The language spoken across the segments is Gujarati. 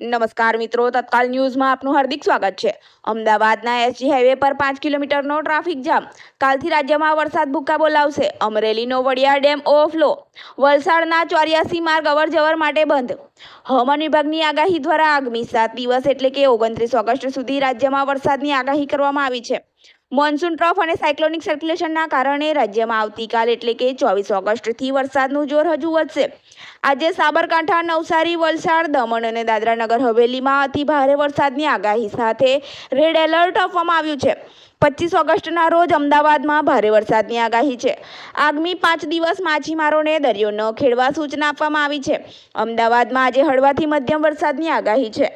નમસ્કાર મિત્રો, તત્કાલ ન્યૂઝમાં આપનું હાર્દિક સ્વાગત છે. અમદાવાદના એસજી હાઈવે પર પાંચ કિલોમીટરનો ટ્રાફિક જામ. કાલથી રાજ્યમાં વરસાદ ભૂક્કા બોલાવશે અમરેલીનો વડિયા ડેમ ઓવરફ્લો. વલસાડના ચોર્યાસી માર્ગ અવરજવર માટે બંધ. હવામાન વિભાગની આગાહી દ્વારા આગામી સાત દિવસ એટલે કે ઓગણત્રીસ ઓગસ્ટ સુધી રાજ્યમાં વરસાદની આગાહી કરવામાં આવી છે. મોન્સૂન ટ્રફ અને સાયક્લોનિક સર્ક્યુલેશનના કારણે રાજ્યમાં આવતીકાલ એટલે કે ચોવીસ ઓગસ્ટથી વરસાદનું જોર હજુ વધશે. આજે સાબરકાંઠા, નવસારી, વલસાડ, દમણ અને દાદરા નગર હવેલીમાં અતિ ભારે વરસાદની આગાહી સાથે રેડ એલર્ટ આપવામાં આવ્યું છે. પચીસ ઓગસ્ટના રોજ અમદાવાદમાં ભારે વરસાદની આગાહી છે. આગામી પાંચ દિવસ માછીમારોને દરિયો ન ખેડવા સૂચના આપવામાં આવી છે. અમદાવાદમાં આજે હળવાથી મધ્યમ વરસાદની આગાહી છે.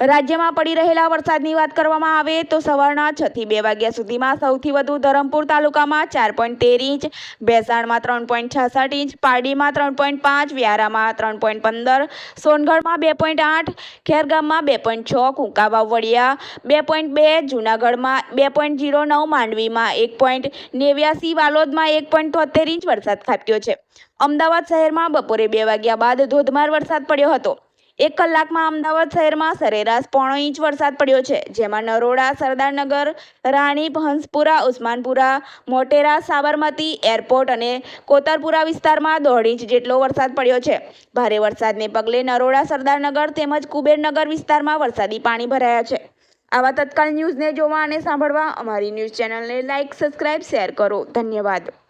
રાજ્યમાં પડી રહેલા વરસાદની વાત કરવામાં આવે તો સવારના છ થી બે વાગ્યા સુધીમાં સૌથી વધુ ધરમપુર તાલુકામાં ચાર પોઈન્ટ તેર ઇંચ, ભેસાણમાં ત્રણ પોઈન્ટ છાસઠ ઇંચ, પારડીમાં ત્રણ પોઈન્ટ પાંચ, વ્યારામાં ત્રણ પોઈન્ટ પંદર, સોનગઢમાં બે પોઈન્ટ આઠ, ખેરગામમાં બે પોઈન્ટ છ, કુંકાવાવ વડિયા બે પોઈન્ટ બે, જૂનાગઢમાં બે પોઈન્ટ ઝીરો નવ, માંડવીમાં એક પોઈન્ટ નેવ્યાસી, વાલોદમાં એક પોઈન્ટ તોતેર ઇંચ વરસાદ ખાબક્યો છે. અમદાવાદ શહેરમાં બપોરે બે વાગ્યા બાદ ધોધમાર વરસાદ પડ્યો હતો. એક કલાકમાં અમદાવાદ શહેરમાં સરેરાશ પોણો ઇંચ વરસાદ પડ્યો છે, જેમાં નરોડા, સરદારનગર રાણીપ હંસપુરા ઉસ્માનપુરા, મોટેરા, સાબરમતી, એરપોર્ટ અને કોતરપુરા વિસ્તારમાં દોઢ ઇંચ જેટલો વરસાદ પડ્યો છે. ભારે વરસાદને પગલે નરોડા, સરદારનગર તેમજ કુબેરનગર વિસ્તારમાં વરસાદી પાણી ભરાયા છે. આવા તત્કાલ ન્યૂઝને જોવા અને સાંભળવા અમારી ન્યૂઝ ચેનલને લાઇક સબસ્ક્રાઇબ, શેર કરો. ધન્યવાદ.